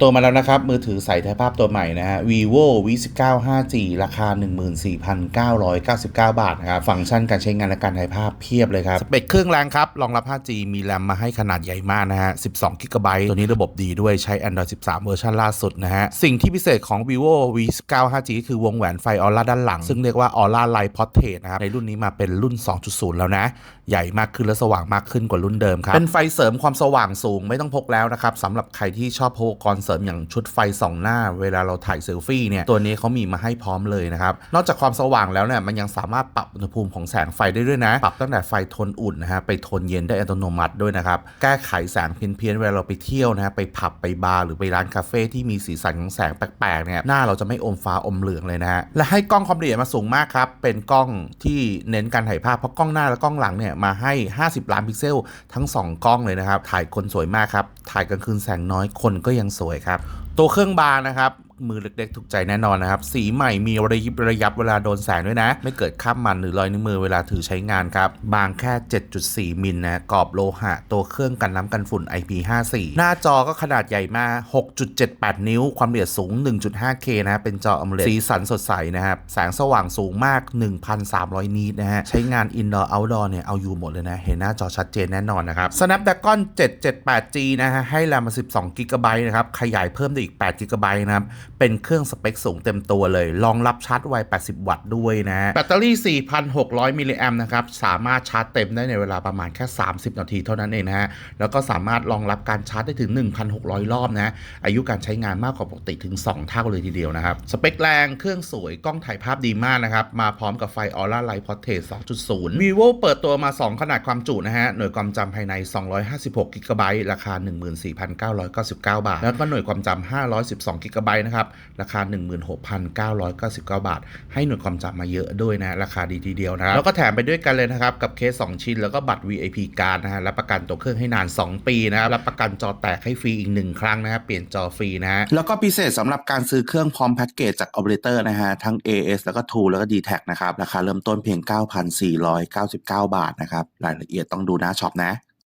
ตัวมาแล้วนะครับ มือถือใส่ถ่ายภาพตัวใหม่นะฮะ vivo v 1 9 5g ราคา 14,999 บาทนะครับฟังก์ชันการใช้งานและการถ่ายภาพเพียบเลยครับ สเปคเครื่องแรงครับ รองรับ 5G มีแรมมาให้ขนาดใหญ่มากนะฮะ 12 g b ตัวนี้ระบบดีด้วยใช้ Android 13 เวอร์ชันล่าสุดนะฮะ สิ่งที่พิเศษของ vivo v 1 9 5g ก็คือวงแหวนไฟออร่าด้านหลัง ซึ่งเรียกว่า Aura Light Portrait นะครับในรุ่นนี้มาเป็นรุ่น 2.0 แล้วนะ ใหญ่มากขึ้นและสว่างมากขึ้นกว่ารุ่นเดิมครับเป็นไฟเสริมความสว่างสูงไม่ต้องพกแล้วนะครับสำหรับใครที่ชอบพกอุปกรณเสริมอย่างชุดไฟส่องหน้า เวลาเราถ่ายเซลฟี่เนี่ยตัวนี้เขามีมาให้พร้อมเลยนะครับ นอกจากความสว่างแล้วเนี่ยมันยังสามารถปรับอุณหภูมิของแสงไฟได้ด้วยนะ ปรับตั้งแต่ไฟโทนอุ่นนะฮะไปโทนเย็นได้อัตโนมัติด้วยนะครับ แก้ไขแสงเพี้ยนๆเวลาเราไปเที่ยวนะฮะไปผับไปบาร์หรือไปร้านคาเฟ่ที่มีสีสันของแสงแปลกๆเนี่ยหน้าเราจะไม่อมฟ้าอมเหลืองเลยนะฮะและให้กล้องความละเอียดมาสูงมากครับเป็นกล้องที่เน้นการถ่ายภาพเพราะกล้องหน้าและกล้องหลังเนี่ยมาให้ 50 ล้านพิกเซลทั้ง 2 กล้องเลยนะครับถ่ายคนสวยมากครับถ่ายกลางคืนแสงน้อยคนก็ยังสวยวยครับ ตัวเครื่องบางนะครับมือเล็กๆถูกใจแน่นอนนะครับ สีใหม่มีระยิบระยับเวลาโดนแสงด้วยนะ ไม่เกิดข้ามมันหรือรอยนิ้วมือเวลาถือใช้งานครับ บางแค่ 7.4 มิลนะกรอบโลหะ ตัวเครื่องกันน้ำกันฝุ่น IP54 หน้าจอก็ขนาดใหญ่มาก 6.78 นิ้ว ความละเอียดสูง 1.5K นะเป็นจอ AMOLED สีสันสดใสนะครับ แสงสว่างสูงมาก 1,300 นิตนะฮะใช้งาน indoor outdoor เนี่ยเอาอยู่หมดเลยนะ เห็นหน้าจอชัดเจนแน่นอนนะครับ Snapdragon 778G นะฮะให้แรมมา 12 g b นะครับขยายเพิ่มได้อีก8 g b นะครับ เป็นเครื่องสเปคสูงเต็มตัวเลย รองรับชาร์จไว 80 วัตต์ด้วยนะ แบตเตอรี่ 4,600 มิลลิแอมนะครับ สามารถชาร์จเต็มได้ในเวลาประมาณแค่ 30 นาทีเท่านั้นเองนะฮะ แล้วก็สามารถรองรับการชาร์จได้ถึง 1,600 รอบนะ อายุการใช้งานมากกว่าปกติถึง 2 เท่าเลยทีเดียวนะครับ สเปคแรง เครื่องสวย กล้องถ่ายภาพดีมากนะครับ มาพร้อมกับไฟ Aura Light Portrait 2.0 vivo เปิดตัวมา 2 ขนาดความจุนะฮะ หน่วยความจำภายใน 256 g b ราคา 14,999 บาท แล้วก็หน่วยความจำ512 g b นะครับ ราคา 16,999 บาท ให้หน่วยความจำมาเยอะด้วยนะ ราคาดีทีเดียวนะครับแล้วก็แถมไปด้วยกันเลยนะครับ กับเคส 2 ชิ้น แล้วก็บัตร VIP การนะฮะรับประกันตัวเครื่องให้นาน 2 ปีนะครับรับประกันจอแตกให้ฟรีอีก 1 ครั้งนะครับเปลี่ยนจอฟรีนะฮะแล้วก็พิเศษสำหรับการซื้อเครื่องพร้อมแพ็กเกจจาก Operator นะฮะทั้ง AS แล้วก็ True แล้วก็ d t แทนะครับราคาเริ่มต้นเพียง 9,499 บาทนะครับรายละเอียดต้องดูหน้าช็อปนะ